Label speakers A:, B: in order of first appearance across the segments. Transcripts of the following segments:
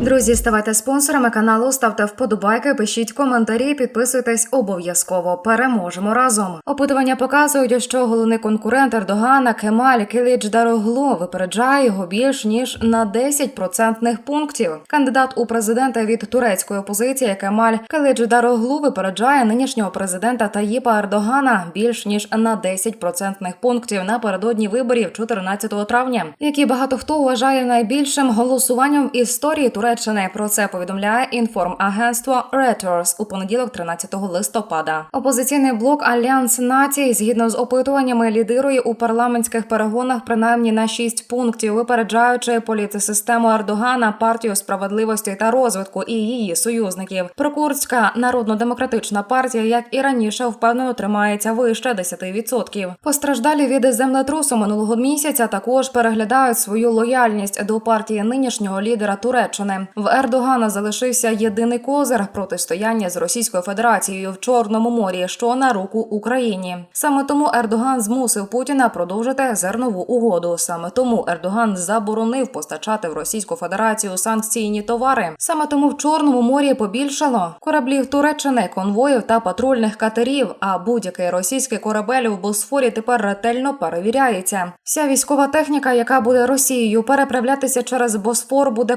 A: Друзі, ставайте спонсорами каналу, ставте вподобайки, пишіть коментарі, підписуйтесь обов'язково. Переможемо разом. Опитування показують, що головний конкурент Ердогана Кемаль Кіліч Дароглу випереджає його більш ніж на 10 процентних пунктів. Кандидат у президенти від турецької опозиції Кемаль Кіліч Дароглу випереджає нинішнього президента Таїпа Ердогана більш ніж на 10 процентних пунктів напередодні виборів 14 травня, які багато хто вважає найбільшим голосуванням в історії Туреччини. Про це повідомляє інформагентство Reuters у понеділок, 13 листопада. Опозиційний блок Альянс Націй, згідно з опитуваннями, лідирує у парламентських перегонах принаймні на 6 пунктів, випереджаючи політсистему Ердогана, партію справедливості та розвитку і її союзників. Прокурська народно-демократична партія, як і раніше, впевнено тримається вище 10%. Постраждалі від землетрусу минулого місяця також переглядають свою лояльність до партії нинішнього лідера Туреччини. В Ердогана залишився єдиний козир протистояння з Російською Федерацією в Чорному морі, що на руку Україні. Саме тому Ердоган змусив Путіна продовжити зернову угоду. Саме тому Ердоган заборонив постачати в Російську Федерацію санкційні товари. Саме тому в Чорному морі побільшало кораблів Туреччини, конвоїв та патрульних катерів. А будь-який російський корабель в Босфорі тепер ретельно перевіряється. Вся військова техніка, яка буде Росією переправлятися через Босфор, буде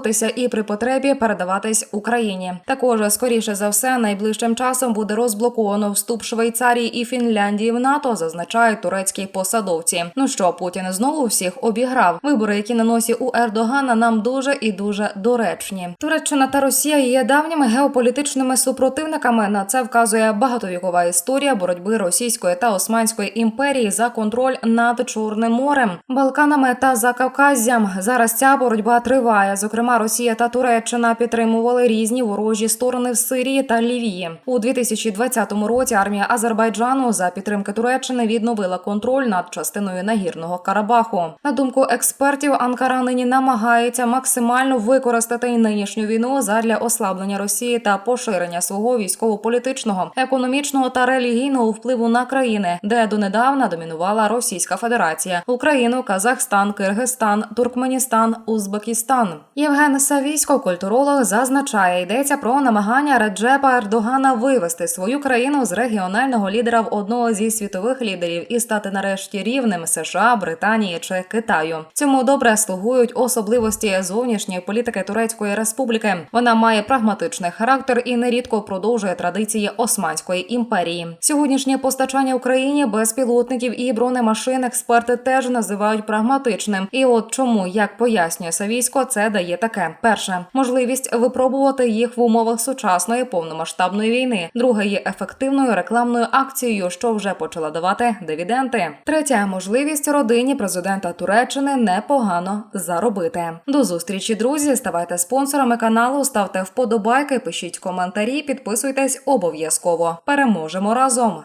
A: конфісковуватися і при потребі передаватись Україні. Також, скоріше за все, найближчим часом буде розблоковано вступ Швейцарії і Фінляндії в НАТО, зазначають турецькі посадовці. Ну що, Путін знову всіх обіграв. Вибори, які на носі у Ердогана, нам дуже і дуже доречні. Туреччина та Росія є давніми геополітичними супротивниками. На це вказує багатовікова історія боротьби Російської та Османської імперії за контроль над Чорним морем, Балканами та Закавказзям. Зараз ця боротьба триває. Зокрема, Росія та Туреччина підтримували різні ворожі сторони в Сирії та Лівії. У 2020 році армія Азербайджану за підтримки Туреччини відновила контроль над частиною нагірного Карабаху. На думку експертів, Анкара нині намагається максимально використати нинішню війну задля ослаблення Росії та поширення свого військово-політичного, економічного та релігійного впливу на країни, де донедавна домінувала Російська Федерація: Україну, Казахстан, Киргизстан, Туркменістан, Узбекистан. Євген Савісько, культуролог, зазначає, йдеться про намагання Реджепа Ердогана вивести свою країну з регіонального лідера в одного зі світових лідерів і стати нарешті рівним США, Британії чи Китаю. Цьому добре слугують особливості зовнішньої політики Турецької республіки. Вона має прагматичний характер і нерідко продовжує традиції Османської імперії. Сьогоднішнє постачання Україні безпілотників і бронемашин експерти теж називають прагматичним. І от чому, як пояснює Савісько, це дає таке: перше можливість випробувати їх в умовах сучасної повномасштабної війни. Друге є ефективною рекламною акцією, що вже почала давати дивіденти. Третя можливість родині президента Туреччини непогано заробити. До зустрічі, друзі. Ставайте спонсорами каналу, ставте вподобайки, пишіть коментарі, підписуйтесь обов'язково. Переможемо разом.